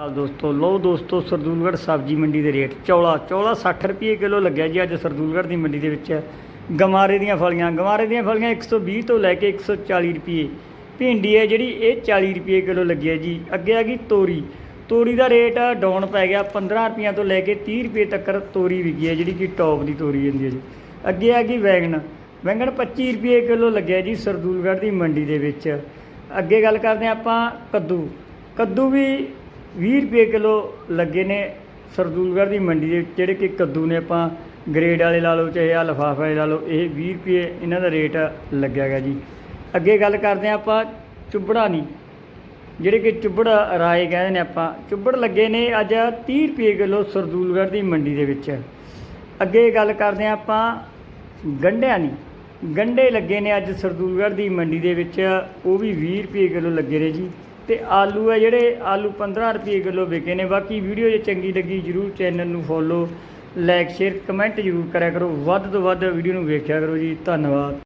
ਹਾਲ ਦੋਸਤੋ, ਲਓ ਦੋਸਤੋ, ਸਰਦੂਲਗੜ੍ਹ ਸਬਜ਼ੀ ਮੰਡੀ ਦੇ ਰੇਟ। ਚੌਲਾ ਚੌਲਾ 60 ਰੁਪਏ ਕਿਲੋ ਲੱਗਿਆ ਜੀ ਅੱਜ ਸਰਦੂਲਗੜ੍ਹ ਦੀ ਮੰਡੀ ਦੇ ਵਿੱਚ। ਗਮਾਰੇ ਦੀਆਂ ਫਲੀਆਂ ਗਮਾਰੇ ਦੀਆਂ ਫਲੀਆਂ 120 ਤੋਂ ਲੈ ਕੇ 140 ਰੁਪਏ। ਭਿੰਡੀ ਹੈ ਜਿਹੜੀ, ਇਹ 40 ਰੁਪਏ ਕਿਲੋ ਲੱਗੀ ਹੈ ਜੀ। ਅੱਗੇ ਆ ਗਈ ਤੋਰੀ। ਤੋਰੀ ਦਾ ਰੇਟ ਡਾਊਨ ਪੈ ਗਿਆ 15 ਰੁਪਈਆਂ ਤੋਂ ਲੈ ਕੇ 30 ਰੁਪਏ ਤੱਕ ਤੋਰੀ ਵਿਕੀ ਹੈ, ਜਿਹੜੀ ਕਿ ਟੌਪ ਦੀ ਤੋਰੀ ਜਾਂਦੀ ਹੈ ਜੀ। ਅੱਗੇ ਆ ਗਈ ਵੈਗਣ। ਵੈਂਗਣ 25 ਰੁਪਏ ਕਿਲੋ ਲੱਗਿਆ ਜੀ ਸਰਦੂਲਗੜ੍ਹ ਦੀ ਮੰਡੀ ਦੇ ਵਿੱਚ। ਅੱਗੇ ਗੱਲ ਕਰਦੇ ਹਾਂ ਆਪਾਂ ਕੱਦੂ। ਕੱਦੂ ਵੀ 20 ਰੁਪਏ ਕਿਲੋ ਲੱਗੇ ਨੇ ਸਰਦੂਲਗੜ੍ਹ ਦੀ ਮੰਡੀ ਦੇ ਵਿੱਚ, ਜਿਹੜੇ ਕਿ ਕੱਦੂ ਨੇ ਆਪਾਂ ਗ੍ਰੇਡ ਵਾਲੇ ਲਾ ਲਓ ਚਾਹੇ ਆ ਲਿਫਾਫੇ ਵਾਲੇ ਲਾ ਲਓ, ਇਹ 20 ਰੁਪਏ ਇਹਨਾਂ ਦਾ ਰੇਟ ਲੱਗਿਆ ਗਿਆ ਜੀ। ਅੱਗੇ ਗੱਲ ਕਰਦੇ ਹਾਂ ਆਪਾਂ ਚੁੱਬੜਾ ਨਹੀਂ ਜਿਹੜੇ ਕਿ ਚੁੱਬੜ ਰਾਏ ਕਹਿੰਦੇ ਨੇ ਆਪਾਂ, ਚੁੱਬੜ ਲੱਗੇ ਨੇ ਅੱਜ 30 ਰੁਪਏ ਕਿਲੋ ਸਰਦੂਲਗੜ੍ਹ ਦੀ ਮੰਡੀ ਦੇ ਵਿੱਚ। ਅੱਗੇ ਗੱਲ ਕਰਦੇ ਹਾਂ ਆਪਾਂ ਗੰਢਿਆਂ ਦੀ ਗੰਢੇ ਲੱਗੇ ਨੇ ਅੱਜ ਸਰਦੂਲਗੜ੍ਹ ਦੀ ਮੰਡੀ ਦੇ ਵਿੱਚ, ਉਹ ਵੀ 20 ਰੁਪਏ ਕਿਲੋ ਲੱਗੇ ਨੇ ਜੀ। ਤੇ ਆਲੂ ਹੈ ਜਿਹੜੇ, ਆਲੂ 15 ਰੁਪਏ ਕਿਲੋ ਵਿਕੇ ਨੇ। ਬਾਕੀ ਵੀਡੀਓ ਜੇ ਚੰਗੀ ਲੱਗੀ ਜਰੂਰ ਚੈਨਲ ਨੂੰ ਫੋਲੋ, ਲਾਈਕ, ਸ਼ੇਅਰ, ਕਮੈਂਟ ਜਰੂਰ ਕਰਿਆ ਕਰੋ। ਵੱਧ ਤੋਂ ਵੱਧ ਵੀਡੀਓ ਨੂੰ ਵੇਖਿਆ ਕਰੋ ਜੀ। ਧੰਨਵਾਦ।